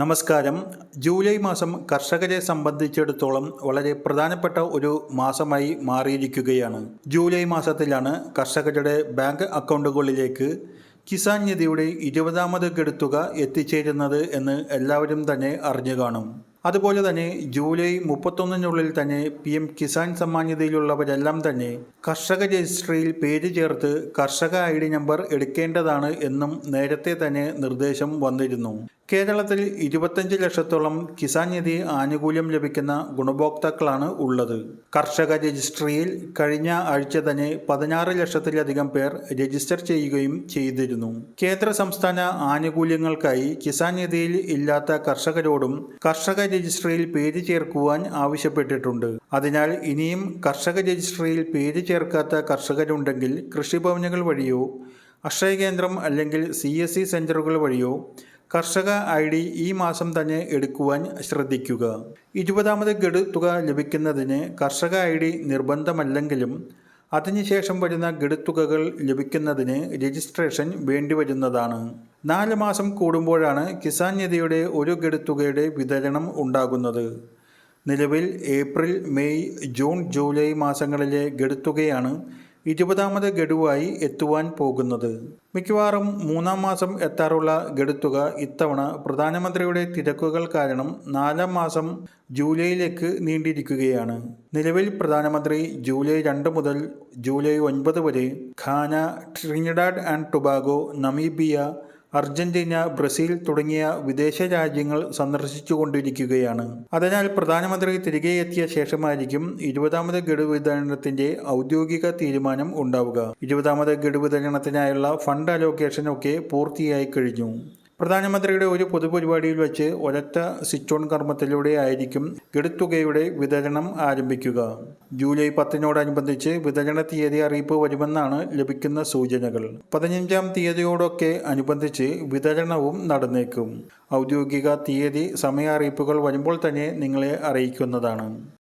നമസ്കാരം. ജൂലൈ മാസം കർഷകരെ സംബന്ധിച്ചിടത്തോളം വളരെ പ്രധാനപ്പെട്ട ഒരു മാസമായി മാറിയിരിക്കുകയാണ്. ജൂലൈ മാസത്തിലാണ് കർഷകരുടെ ബാങ്ക് അക്കൗണ്ടുകളിലേക്ക് കിസാൻ നിധിയുടെ ഇരുപതാമത് ഗഡുത്തുക എത്തിച്ചേരുന്നത് എന്ന് എല്ലാവരും തന്നെ അറിഞ്ഞു കാണും. അതുപോലെ തന്നെ ജൂലൈ മുപ്പത്തൊന്നിനുള്ളിൽ തന്നെ പി എം കിസാൻ സമ്മാൻ നിധിയിലുള്ളവരെല്ലാം തന്നെ കർഷക രജിസ്ട്രിയിൽ പേര് ചേർത്ത് കർഷക ഐ ഡി നമ്പർ എടുക്കേണ്ടതാണ് എന്നും നേരത്തെ തന്നെ നിർദ്ദേശം വന്നിരുന്നു. കേരളത്തിൽ ഇരുപത്തഞ്ച് ലക്ഷത്തോളം കിസാൻ നിധി ആനുകൂല്യം ലഭിക്കുന്ന ഗുണഭോക്താക്കളാണ് ഉള്ളത്. കർഷക രജിസ്ട്രിയിൽ കഴിഞ്ഞ ആഴ്ച തന്നെ പതിനാറ് ലക്ഷത്തിലധികം പേർ രജിസ്റ്റർ ചെയ്യുകയും ചെയ്തിരുന്നു. കേന്ദ്ര സംസ്ഥാന ആനുകൂല്യങ്ങൾക്കായി കിസാൻ നിധിയിൽ ഇല്ലാത്ത കർഷകരോടും കർഷക രജിസ്ട്രിയിൽ പേര് ചേർക്കുവാൻ ആവശ്യപ്പെട്ടിട്ടുണ്ട്. അതിനാൽ ഇനിയും കർഷക രജിസ്ട്രിയിൽ പേര് ചേർക്കാത്ത കർഷകരുണ്ടെങ്കിൽ കൃഷിഭവനുകൾ വഴിയോ അക്ഷയ കേന്ദ്രം അല്ലെങ്കിൽ സി എസ് സി സെന്ററുകൾ വഴിയോ കർഷക ഐ ഡി ഈ മാസം തന്നെ എടുക്കുവാൻ ശ്രദ്ധിക്കുക. ഇരുപതാമത് ഗഡു തുക ലഭിക്കുന്നതിന് കർഷക ഐ ഡി നിർബന്ധമല്ലെങ്കിലും അതിനുശേഷം വരുന്ന ഗഡുത്തുകകൾ ലഭിക്കുന്നതിന് രജിസ്ട്രേഷൻ വേണ്ടിവരുന്നതാണ് നാല് മാസം കൂടുമ്പോഴാണ് കിസാൻ നിധിയുടെ ഒരു ഗഡുത്തുകയുടെ വിതരണം ഉണ്ടാകുന്നത്. നിലവിൽ ഏപ്രിൽ മെയ് ജൂൺ ജൂലൈ മാസങ്ങളിലെ ഗഡുത്തുകയാണ് ഇരുപതാമത് ഗഡുവായി എത്തുവാൻ പോകുന്നത്. മിക്കവാറും മൂന്നാം മാസം എത്താറുള്ള ഗഡുത്തുക ഇത്തവണ പ്രധാനമന്ത്രിയുടെ തിരക്കുകൾ കാരണം നാലാം മാസം ജൂലൈയിലേക്ക് നീണ്ടിരിക്കുകയാണ്. നിലവിൽ പ്രധാനമന്ത്രി ജൂലൈ രണ്ട് മുതൽ ജൂലൈ ഒൻപത് വരെ Ghana Trinidad and Tobago Namibia Argentina Brazil തുടങ്ങിയ വിദേശ രാജ്യങ്ങൾ സന്ദർശിച്ചുകൊണ്ടിരിക്കുകയാണ്. അതിനാൽ പ്രധാനമന്ത്രി തിരികെ എത്തിയ ശേഷമായിരിക്കും ഇരുപതാമത് ഗഡു വിതരണത്തിന്റെ ഔദ്യോഗിക തീരുമാനം ഉണ്ടാവുക. ഇരുപതാമത് ഗഡു വിതരണത്തിനായുള്ള ഫണ്ട് അലോക്കേഷൻ ഒക്കെ പൂർത്തിയായി കഴിഞ്ഞു. പ്രധാനമന്ത്രിയുടെ ഒരു പൊതുപരിപാടിയിൽ വെച്ച് ഒരൊറ്റ സ്വിച്ച് ഓൺ കർമ്മത്തിലൂടെ ആയിരിക്കും ഗഡുത്തുകയുടെ വിതരണം ആരംഭിക്കുക. ജൂലൈ പത്തിനോടനുബന്ധിച്ച് വിതരണ തീയതി അറിയിപ്പ് വരുമെന്നാണ് ലഭിക്കുന്ന സൂചനകൾ. പതിനഞ്ചാം തീയതിയോടൊക്കെ അനുബന്ധിച്ച് വിതരണവും നടന്നേക്കും. ഔദ്യോഗിക തീയതി സമയ അറിയിപ്പുകൾ വരുമ്പോൾ തന്നെ നിങ്ങളെ അറിയിക്കുന്നതാണ്.